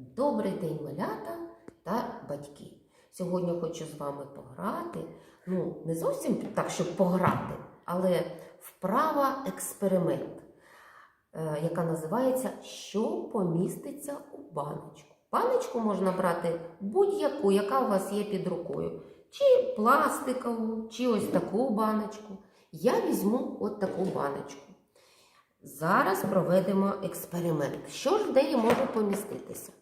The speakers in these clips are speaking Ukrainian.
Добрий день, малята та батьки. Сьогодні хочу з вами пограти. Ну, не зовсім так, щоб пограти, але вправа експеримент, е, яка називається Що поміститься у баночку. Баночку можна брати будь-яку, яка у вас є під рукою. Чи пластикову, чи ось таку баночку. Я візьму от таку баночку. Зараз проведемо експеримент. Що ж в неї може поміститися?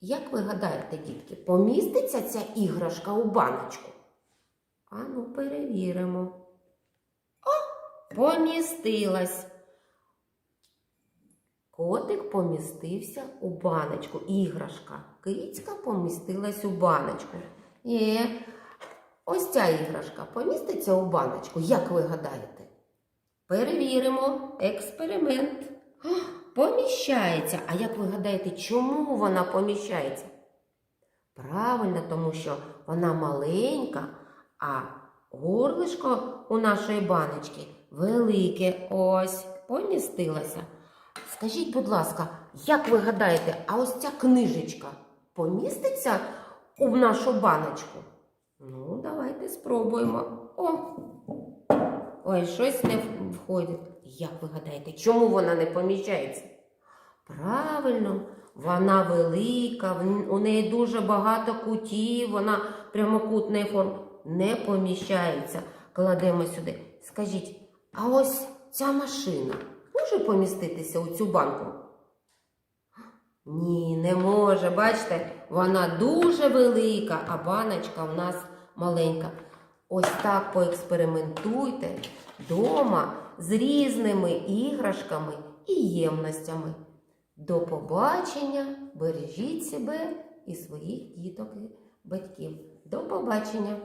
Як ви гадаєте, дітки, поміститься ця іграшка у баночку? Ану, перевіримо. О, помістилась. Котик помістився у баночку. Іграшка. Кицька помістилась у баночку. Є. Ось ця іграшка поміститься у баночку, як ви гадаєте? Перевіримо експеримент. Поміщається. А як ви гадаєте, чому вона поміщається? Правильно, тому що вона маленька, а горлишко у нашої баночки велике. Ось, помістилося. Скажіть, будь ласка, як ви гадаєте, а ось ця книжечка поміститься у нашу баночку? Ну, давайте спробуємо. О! Ой, щось не входить. Як ви гадаєте, чому вона не поміщається? Правильно, вона велика, у неї дуже багато кутів, вона прямокутної форми. Не поміщається. Кладемо сюди. Скажіть, а ось ця машина може поміститися у цю банку? Ні, не може. Бачите, вона дуже велика, а баночка в нас маленька. Ось так поекспериментуйте вдома з різними іграшками і ємностями. До побачення! Бережіть себе і своїх діток і батьків. До побачення!